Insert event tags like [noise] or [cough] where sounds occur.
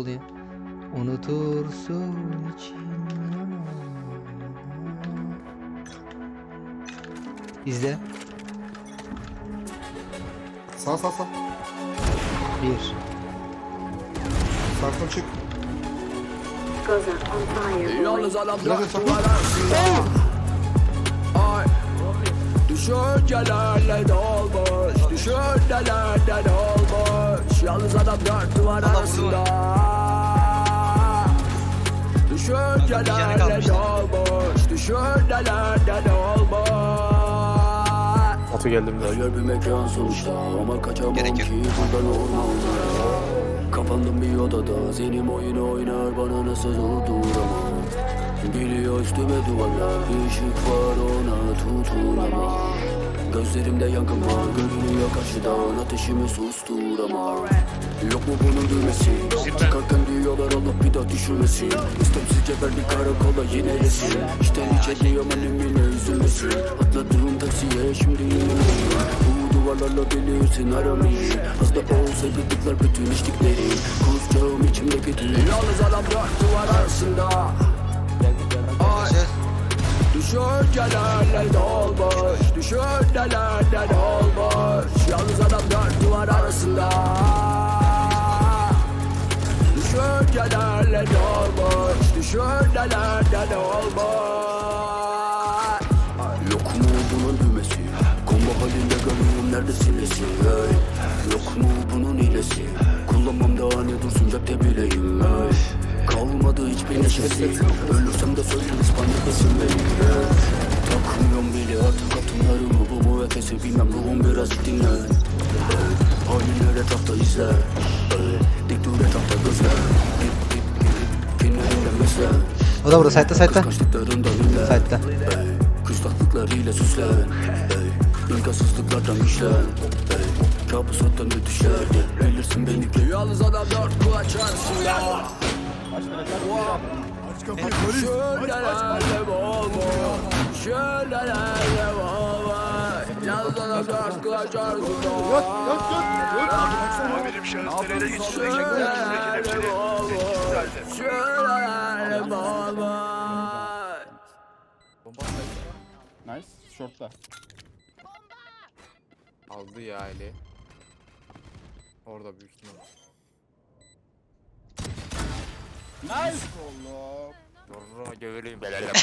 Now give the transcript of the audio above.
oluyor. Unutursun içimden. İzle. Sağ sağ sağ. Bir. Sağdan çık. Yalnız adam Biraz bıraktı da- arasında Ay Düşüncelerle dolmuş Düşüncelerle dolmuş Yalnız adam dört duvar arasında. Düşüncelerle dolmuş. Düşüncelerle dolmuş. Atı geldim de. Hayal bir mekan sonuçta ama kaçamam Gerek ki. Buradan ormanlara Kapandım bir odada. Zinim oyun oynar bana nasıl durduramam Geliyor üstüme duvarlar bir ışık var ona tutunamam Gözlerimde yangın var görünüyor karşıdan. Ateşimi susturamam Yok mu bunun düğmesi? Çıkarken diyorlar Allah bir daha düşürmesin İstemsizce verdik karakola yine resim. İçten içe diyorum annemin üzülmesin. Atladığım taksiye şimdi yürüyorum Bu duvarlarla bilirsin aramayı Az da olsa yıktıklar bütün içtikleri. Kusacağım içimdeki tüm Yalnız adam dört duvar arasında Düşüncelerle dolmuş Düşüncelerle dolmuş Yalnız adam dört duvar arasında Düşüncelerle dolmuş Düşüncelerle dolmuş Yok mu bunun düğmesi Kombo halinde görüyorum neredesin resim hey. Yok mu bunun hilesi Kullanmam daha ne dursun cepte bileyim. Neşesi Ölürsem de söyleyin İspanya'dasın benim hey. Takmıyorum bile artık atımlarımı Bu mu ötesi bilmem ruhum birazcık dinlen hey. Hainler etrafta izler. Dik dur etrafta gözler Dip dip dip Kinlerinden beslen O da burada Site'da. Ey, Küstahlıklarıyla süslen Ey, İmkansızlıklardan Ey, Kabusattan da düşer Bilirsin beni ki Yalnız adam dört kulaç arasında Şöyle olma Şöyle olma Yalnız adam dört kulaç arasında Amirim şahısları ele geçirmek Şöyle olma Şöyle olma Nice. Short'ta. Aldı ya Ali. Orada büyük ihtimal. Nice oğlum. Zorra [laughs] gövereyim belalem. [laughs]